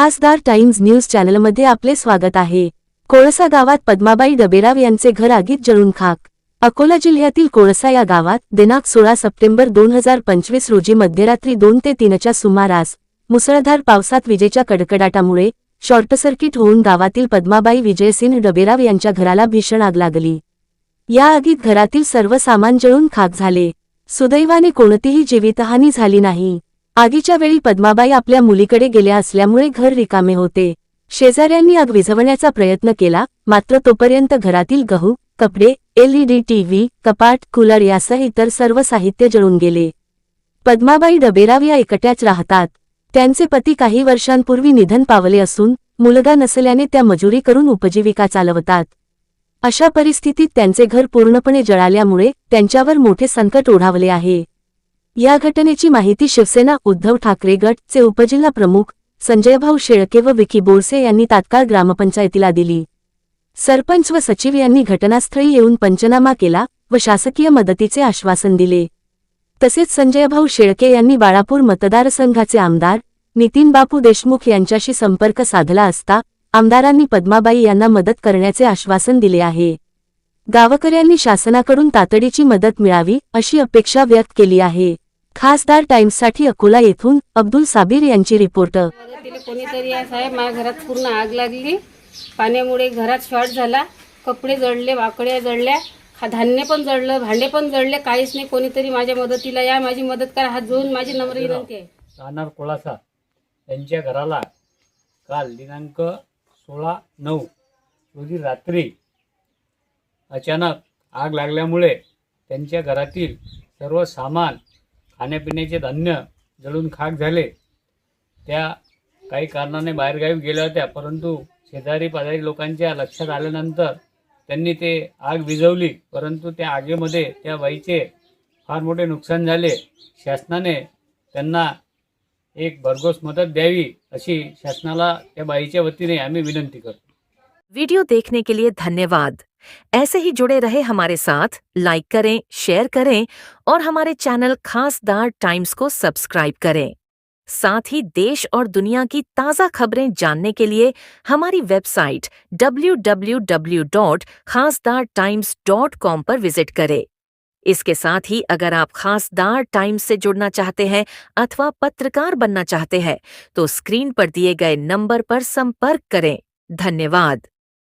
खासदार times news चॅनलमध्ये आपले स्वागत आहे. कोळसा गावात पद्माबाई डबेराव यांचे घर आगीत जळून खाक. अकोला जिल्ह्यातील कोळसा या गावात दिनांक सोळा सप्टेंबर दोन हजार पंचवीस रोजी मध्यरात्री दोन ते तीनच्या सुमारास मुसळधार पावसात विजेच्या कडकडाटामुळे शॉर्टसर्किट होऊन गावातील पद्माबाई विजयसिंह डबेराव यांच्या घराला भीषण आग लागली. या आगीत घरातील सर्व सामान जळून खाक झाले. सुदैवाने कोणतीही जीवितहानी झाली नाही. आगीच्या वेळी पद्माबाई आपल्या मुलीकडे गेल्या असल्यामुळे घर रिकामे होते. शेजाऱ्यांनी आग विझवण्याचा प्रयत्न केला मात्र तोपर्यंत घरातील गहू कपडे एलईडी टीव्ही कपाट कूलर यासह इतर सर्व साहित्य जळून गेले. पद्माबाई डबेराव या एकट्याच राहतात. त्यांचे पती काही वर्षांपूर्वी निधन पावले असून मुलगा नसल्याने त्या मजुरी करून उपजीविका चालवतात. अशा परिस्थितीत त्यांचे घर पूर्णपणे जळाल्यामुळे त्यांच्यावर मोठे संकट ओढावले आहे. या घटनेची माहिती शिवसेना उद्धव ठाकरे गटचे उपजिल्हा प्रमुख संजयभाऊ शेळके व विकी बोरसे यांनी तात्काळ ग्रामपंचायतीला दिली. सरपंच व सचिव यांनी घटनास्थळी येऊन पंचनामा केला व शासकीय मदतीचे आश्वासन दिले. तसेच संजयभाऊ शेळके यांनी बाळापूर मतदारसंघाचे आमदार नितीन बापू देशमुख यांच्याशी संपर्क साधला असता आमदारांनी पद्माबाई यांना मदत करण्याचे आश्वासन दिले आहे. गावकऱ्यांनी शासनाकडून तातडीची मदत मिळावी अशी अपेक्षा व्यक्त केली आहे. खासदार टाइम्ससाठी अकोला येथून अब्दुल साबीर यांची रिपोर्ट. कोणीतरी आहे साहेब माझ्या घरात पूर्ण आग लागली. पाण्यामुळे घरात शॉर्ट झाला. कपडे जळले वाकड्या जळल्या. धान्य पण जळलं भांडे पण जळले. काहीच नाही कोणीतरी माझ्या मदतीला या माझी मदत करा. हात जोडून माझी नम्र विनंती आहे. राहणार कोळासा. यांच्या घराला काल दिनांक सोळा नऊ रोजी रात्री अचानक आग लागल्यामुळे त्यांच्या घरातील सर्व सामान खाण्यापिण्याचे धान्य जळून खाक झाले. त्या काही कारणाने बाहेरगावी गेल्या होत्या परंतु शेजारी पाजारी लोकांच्या लक्षात आल्यानंतर त्यांनी ते आग विझवली. परंतु त्या आगीमध्ये त्या बाईचे फार मोठे नुकसान झाले. शासनाने त्यांना एक भरघोस मदत द्यावी अशी शासनाला त्या बाईच्या वतीने आम्ही विनंती करतो. वीडियो देखने के लिए धन्यवाद. ऐसे ही जुड़े रहे हमारे साथ लाइक करें शेयर करें और हमारे चैनल खासदार टाइम्स को सब्सक्राइब करें। साथ ही देश और दुनिया की ताज़ा खबरें जानने के लिए हमारी वेबसाइट www.खासदारटाइम्स.com पर विज़िट करें। इसके साथ ही अगर आप खासदार टाइम्स से जुड़ना चाहते हैं अथवा पत्रकार बनना चाहते हैं तो स्क्रीन पर दिए गए नंबर पर संपर्क करें। धन्यवाद।